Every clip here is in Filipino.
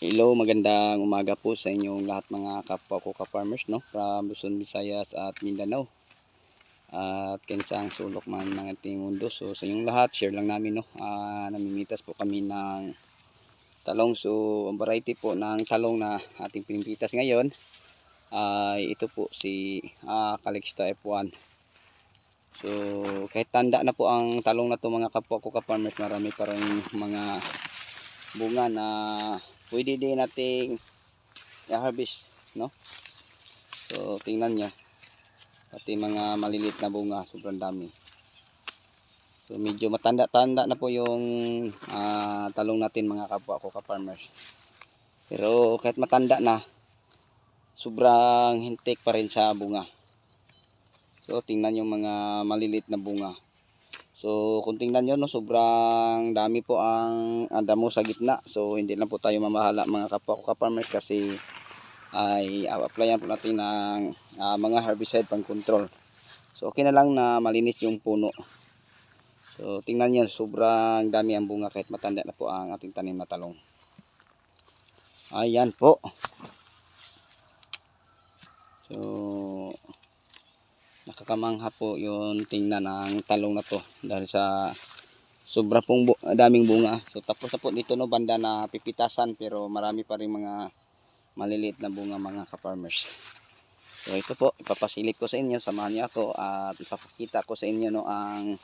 Hello, magandang umaga po sa inyong lahat mga kapwa ko ka-farmers no from Luzon, Visayas at Mindanao. At kinsang sulok man ng ating mundo. So sa inyong lahat, share lang namin no. Ah, namimitas po kami ng talong. So ang variety po ng talong na ating pinimitas ngayon ay ito po si ah, Calixta F1. So kahit tanda na po ang talong na to mga kapwa ko ka-farmers, marami pa rin mga bunga na pwede din nating i-harvest, no? So, tingnan nyo. Pati mga malilit na bunga, sobrang dami. So, medyo matanda-tanda na po yung ah, talong natin mga kapwa ko ka-farmers. Pero kahit matanda na, sobrang hintik pa rin sa bunga. So, tingnan yung mga malilit na bunga. So, kung tingnan nyo, no, sobrang dami po ang, ang damo sa gitna. So, hindi lang po tayo mamahala mga kapwa ko ka-farmers kasi ay uh, applyan po natin ng ah, mga herbicide pang control. So, okay na lang na malinis yung puno. So, tingnan nyo, sobrang dami ang bunga kahit matanda na po ang ating tanim na talong. Ayan po. So, nakakamangha po yung tingnan ng talong na to dahil sa sobra pong bu- daming bunga. So tapos na po dito no banda na pipitasan pero marami pa rin mga maliliit na bunga mga ka-farmers. So ito po, ipapasilip ko sa inyo, samahan niyo ako at ipapakita ko sa inyo no ang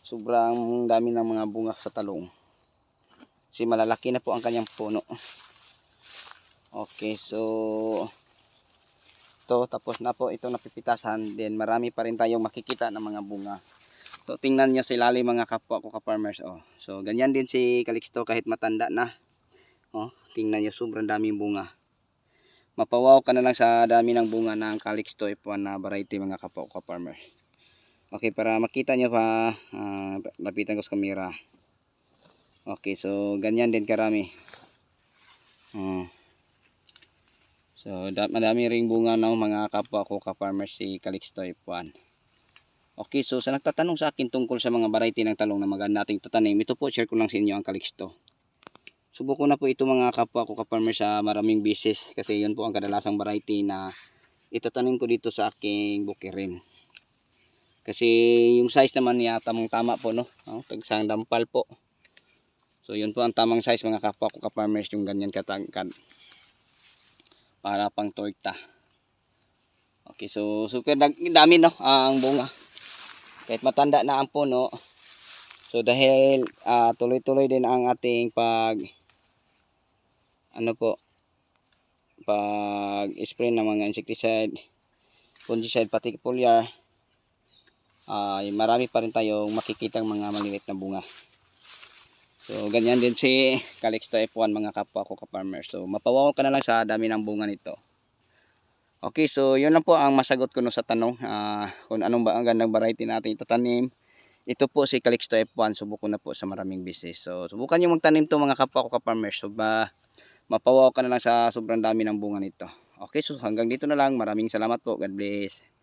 sobrang dami ng mga bunga sa talong. Kasi malalaki na po ang kanyang puno. Okay, so to. Tapos na po ito napipitasan. Then marami pa rin tayong makikita ng mga bunga. So tingnan nyo sa ilalim mga kapwa ko ka-farmers oh. so ganyan din si Calixto kahit matanda na. Oh, tingnan nyo sobrang daming bunga. Mapawaw ka na lang sa dami ng bunga ng Calixto F1 na variety mga kapwa ko ka-farmers. Okay para makita nyo pa ah, lapitan ko sa kamera okay so ganyan din karami oh. So, da- madami ring bunga ng mga kapwa ko ka-farmers si Calixto F1. Okay, so sa nagtatanong sa akin tungkol sa mga variety ng talong na maganda nating tatanim, ito po, share ko lang sa inyo ang Calixto. Subuko na po ito mga kapwa ko ka-farmers sa maraming bisis kasi yun po ang kadalasang variety na itatanim ko dito sa aking bukirin. Kasi yung size naman niya tamang tama po no, oh, tagsang dampal po. So yun po ang tamang size mga kapwa ko ka-farmers yung ganyan katangkad para pang torta. Okay, so super dami no ang bunga. Kahit matanda na ang puno. So dahil ah, tuloy-tuloy din ang ating pag ano po pag spray ng mga insecticide, fungicide pati foliar ay marami pa rin tayong makikitang mga maliliit na bunga. So, ganyan din si Calixto F1 mga kapwa ko ka-farmer. So, mapawaw ka na lang sa dami ng bunga nito. Okay, so yun lang po ang masagot ko no sa tanong ah, kung anong ba ang gandang variety natin itatanim. Ito po si Calixto F1, subukan na po sa maraming business. So, subukan nyo magtanim to mga kapwa ko ka-farmer. So, ba, mapawaw ka na lang sa sobrang dami ng bunga nito. Okay, so hanggang dito na lang. Maraming salamat po. God bless.